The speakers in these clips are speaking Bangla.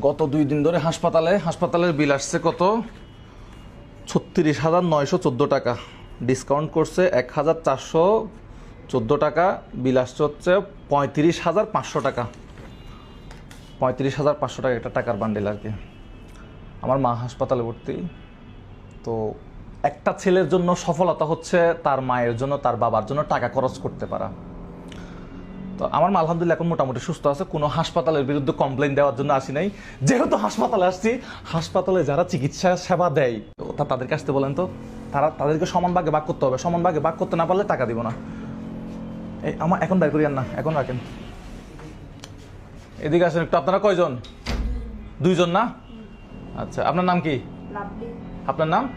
গত দুই দিন ধরে হাসপাতালে, হাসপাতালের বিল আসছে কত? ছত্রিশ হাজার নয়শো চোদ্দ টাকা। ডিসকাউন্ট করছে এক হাজার চারশো চোদ্দ টাকা। বিল আসছে হচ্ছে পঁয়ত্রিশ হাজার পাঁচশো টাকা। পঁয়ত্রিশ হাজার পাঁচশো টাকা একটা টাকার বান্ডেল আর কি। আমার মা হাসপাতালে ভর্তি। তো একটা ছেলের জন্য সফলতা হচ্ছে তার মায়ের জন্য, তার বাবার জন্য টাকা খরচ করতে পারা। তো আমার মা আলহামদুলিল্লাহ এখন মোটামুটি সুস্থ আছে। কোনো হাসপাতালের বিরুদ্ধে কমপ্লেন দেওয়ার জন্য আসি নাই। যেহেতু হাসপাতালে আসছি হাসপাতালে যারা চিকিৎসা সেবা দেয় তো তা- তাদেরকে আসতে বলেন তো। তারা তাদেরকে সমান ভাগে ভাগ করতে হবে। সমান ভাগে ভাগ করতে না পারলে টাকা দিব না। এই আমার এখন বের করিয়েন না এখন রাখেন। এদিকে আসেন একটু আপনারা কয়জন? দুইজন না? আচ্ছা আপনার নাম কি? আপনার নাম?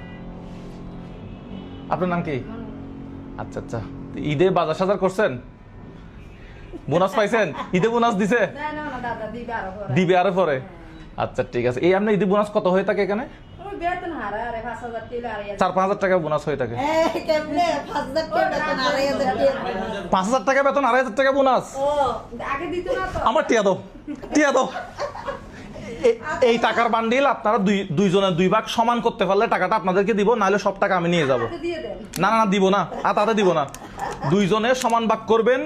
আপনার নাম কি? আচ্ছা আচ্ছা। ঈদে বাজার সাজার করছেন? বোনাস পাইছেন? ঈদে বোনাস দিছে? দিবে আরও পরে। পরে? আচ্ছা ঠিক আছে। এই আপনার ঈদে বোনাস কত হয়ে থাকে এখানে? চার পাঁচ হাজার টাকা বোনাস হয়ে থাকে। এই পাঁচ হাজার টাকা বেতন আড়াই হাজার টাকা। বোনাস? আমার টিয়া দাও টিয়া দাও। এই টাকার বান্ডিল আপনারা দুই দুইজনের দুই ভাগ সমান করতে পারলে টাকাটা আপনাদেরকে দিব নাহলে সব টাকা আমি নিয়ে যাব। না না দিব না। আর তাতে দিব না। দুইজনে সমান ভাগ করবেন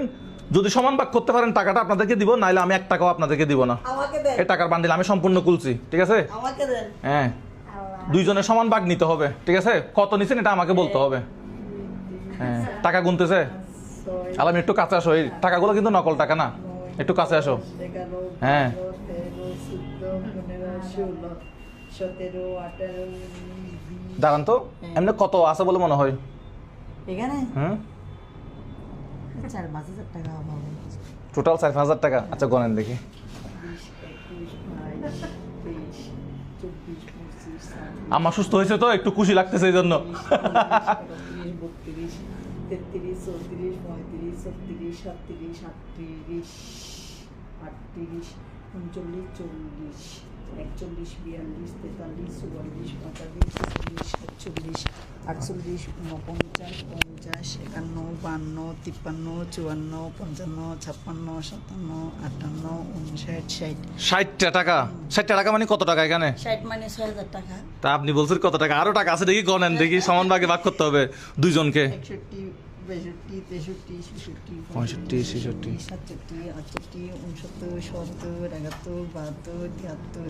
যদি সমান ভাগ করতে পারেন টাকাটা আপনাদেরকে দিব নাহলে আমি এক টাকাও আপনাদেরকে দিব না। আমাকে দেন। এই টাকার বান্ডিল আমি সম্পূর্ণ কুলছি ঠিক আছে? হ্যাঁ। দুইজনের সমান ভাগ নিতে হবে ঠিক আছে? কত নিছেন এটা আমাকে বলতে হবে। হ্যাঁ টাকা গুনতেছে? আলাম একটু কাছে আসো এই টাকাগুলো কিন্তু নকল টাকা না। একটু কাছে আসো। হ্যাঁ। দাঁড়ান তো এমনি কত আছে বলে মনে হয়? এখানে? হুম? চার পাঁচ হাজার টাকা পাবো টোটাল চার পাঁচ হাজার টাকা? আচ্ছা গণেন দেখি। আমার সুস্থ হয়েছে তো? একটু খুশি লাগতেছে এই জন্য বত্রিশ তেত্রিশ চৌত্রিশ পঁয়ত্রিশ ছত্রিশ সাতত্রিশ আটত্রিশ আটত্রিশ উনচল্লিশ চল্লিশ। একচল্লিশ বিয়াল্লিশ তেতাল্লিশ চুয়াল্লিশ পঁয়তাল্লিশ ছেচল্লিশ সাতচল্লিশ আটচল্লিশ উনপঞ্চাশ পঞ্চাশ একান্ন বান্ন তিপ্পান্ন চুয়ান্ন পঞ্চান্ন ছাপ্পান্ন সাতান্ন আটান্ন উনষাট ষাট। ষাটটা টাকা? ষাটটা টাকা মানে কত টাকা এখানে? ষাট মানে ছয় হাজার টাকা। তা আপনি বলছেন কত টাকা? আরও টাকা আছে দেখি গণেন দেখি সমান ভাগে ভাগ করতে হবে দুইজনকে। একষট্টি বাষট্টি তেষট্টি ছেষট্টি পঁয়ষট্টি, ছেষট্টি। সাতষট্টি আটষট্টি উনসত্তর সত্তর একাত্তর বাহাত্তর তিয়াত্তর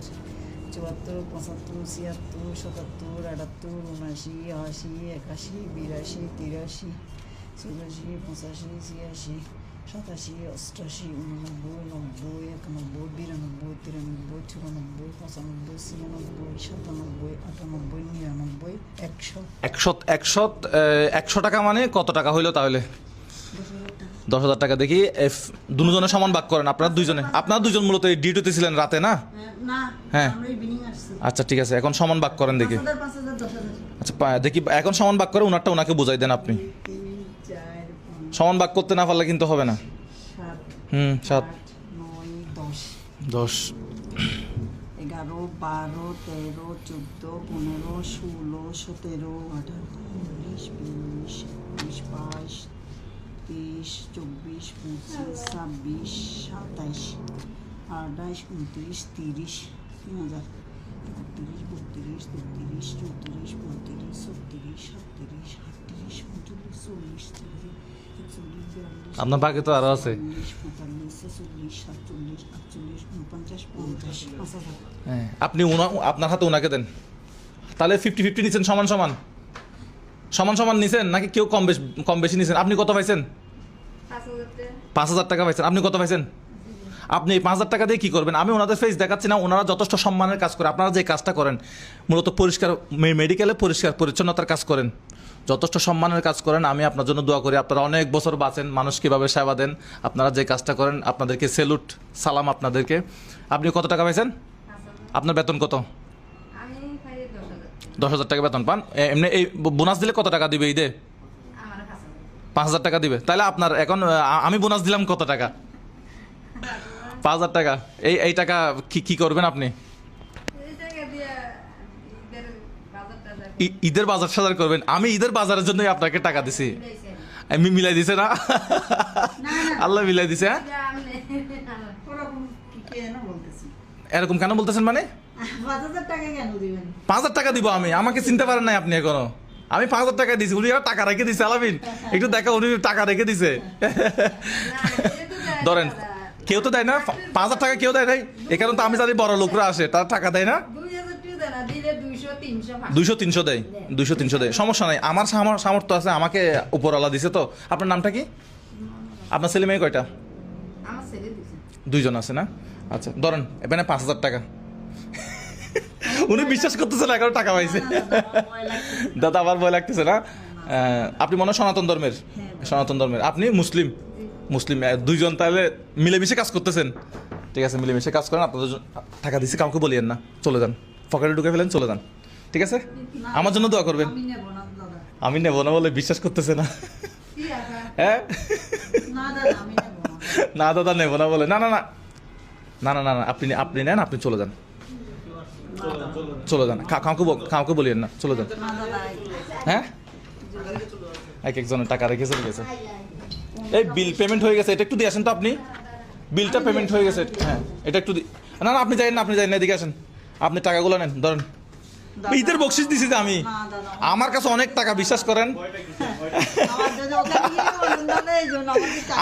চুয়াত্তর পঁচাত্তর ছিয়াত্তর সাতাত্তর আটাত্তর উনআশি আশি একাশি বিরাশি তিরাশি চুরাশি পঁচাশি ছিয়াশি সাতাশি অষ্টাশি উননব্বই নব্বই একানব্বই বিরানব্বই তিরানব্বই চুরানব্বই পঁচানব্বই ছিয়ানব্বই সাতানব্বই আটানব্বই নিরানব্বই একশো একশো একশো একশো টাকা মানে কত টাকা হইল তাহলে? দশ হাজার টাকা দেখি এফ- দুজনে সমান ভাগ করেন আপনারা দুইজনে। আপনারা দুজন মূলত এই ডিউটিতে ছিলেন রাতে না? হ্যাঁ। আচ্ছা ঠিক আছে এখন সমান ভাগ করেন দেখি। আচ্ছা দেখি এখন সমান ভাগ করে ওনারটা ওনাকে বুঝাই দেন আপনি। সমান ভাগ করতে না পারলে কিন্তু হবে না। সাত হুম সাত। নয় দশ। দশ। এগারো বারো তেরো চোদ্দ পনেরো ষোলো সতেরো আঠারো উনিশ বিশ বাইশ তেইশ চব্বিশ পঁচিশ ছাব্বিশ সাতাইশ আঠাইশ উনত্রিশ তিরিশ তিন হাজার। একত্রিশ বত্রিশ তেত্রিশ চৌত্রিশ পঁয়ত্রিশ ছত্রিশ সাতত্রিশ আটত্রিশ উনচল্লিশ চল্লিশ বিয়াল্লিশ আপনার বাকি তো আরও আছে। হ্যাঁ। আপনি আপনার হাতে ওনাকে দেন। তাহলে ফিফটি ফিফটি নিছেন সমান সমান। সমান সমান নিছেন নাকি কেউ কম বেশি কম বেশি নিছেন? আপনি কত পাইছেন? পাঁচ হাজার টাকা। পাইছেন। আপনি কত পাইছেন? আপনি এই পাঁচ হাজার টাকা দিয়ে কী করবেন? আমি ওনাদের ফেস দেখাচ্ছি না ওনারা যথেষ্ট সম্মানের কাজ করে। আপনারা যে কাজটা করেন মূলত পরিষ্কার মে- মেডিকেলে পরিষ্কার পরিচ্ছন্নতার কাজ করেন। যথেষ্ট সম্মানের কাজ করেন। আমি আপনার জন্য দোয়া করি। আপনারা অনেক বছর বাঁচেন, মানুষ কীভাবে সেবা দেন, আপনারা যে কাজটা করেন, আপনাদেরকে সেলুট, সালাম আপনাদেরকে। আপনি কত টাকা পাইছেন? আপনার বেতন কত? দশ হাজার টাকা বেতন পান। এমনি এই বোনাস দিলে কত টাকা দিবে ঈদে? পাঁচ হাজার টাকা দিবে। তাহলে আপনার এখন আমি বোনাস দিলাম কত টাকা? পাঁচ হাজার টাকা। এই এই টাকা কি কি করবেন আপনি এই টাকা দিয়ে ঈদের বাজার টাজার ই- ঈদের বাজার সাজার করবেন। আমি ঈদের বাজারের জন্যই আপনাকে টাকা দিছি। আমি মিলাই দিছে না? আল্লাহ মিলাই দিছে হ্যাঁ? এরকম কেন বলতেছেন মানে? পাঁচ হাজার টাকা দিব আমি। আমাকে চিনতে পারেন নাই আপনি এখনও। আমি পাঁচ হাজার টাকা দিয়েছি উনি টাকা রেখে দিছে আলামিন। একটু দেখা উনি টাকা রেখে দিছে। ধরেন কেউ তো দেয় না পাঁচ হাজার টাকা কেউ দেয় নাই। কারণে তো আমি জানি বড় লোকরা আসে তারা টাকা দেয় না। দুইশো, তিনশো, দেয়? দুইশো তিনশো দেয়। সমস্যা নাই। আমার সামর- সামর্থ্য আছে আমাকে উপরওয়ালা দিছে তো। আপনার নামটা কি? আপনার ছেলে মেয়ে কয়টা। দুইজন। আছে না? আচ্ছা ধরেন এখানে পাঁচ হাজার টাকা। উনি বিশ্বাস করতেছে না টাকা পাইছে। দাদা আবার ভয় লাগতেছে না? আপনি মনে হয় সনাতন ধর্মের? সনাতন ধর্মের। আপনি মুসলিম? মুসলিম দুইজন তাহলে মিলেমিশে কাজ করতেছেন। ঠিক আছে মিলেমিশে কাজ করেন আপনাদের টাকা দিছি কাউকে বলিয়েন না। চলে যান। পকেটে ঢুকে ফেলেন চলে যান। ঠিক আছে? আমার জন্য দোয়া করবেন। আমি নেব না বলে বিশ্বাস করতেছে না। হ্যাঁ? না দাদা নেব না। বলে। না না না। না না না না আপনি আপনি নেন আপনি চলে যান। চলে যান। কাউকে কাউকে বলিয়েন না চলে যান। হ্যাঁ? এক একজনের টাকা রেখে চলে গেছে এই বিল পেমেন্ট হয়ে গেছে এটা একটু দিয়ে আসেন তো আপনি। বিলটা পেমেন্ট হয়ে গেছে হ্যাঁ এটা একটু না না আপনি যাই না আপনি যাই না এদিকে আসেন। আপনি টাকাগুলো নেন ধরেন। ঈদের বকশিস দিছি যে আমি। আমার কাছে অনেক টাকা বিশ্বাস করেন।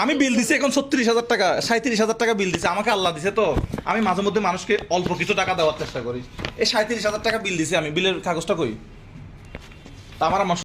আমি বিল দিছি এখন ছত্রিশ হাজার টাকা সাঁত্রিশ হাজার টাকা বিল দিছি আমাকে আল্লাহ দিছে তো। আমি মাঝে মধ্যে মানুষকে অল্প কিছু টাকা দেওয়ার চেষ্টা করি। এই সাঁত্রিশ হাজার টাকা বিল দিছি আমি বিলের কাগজটা কই? তা আমার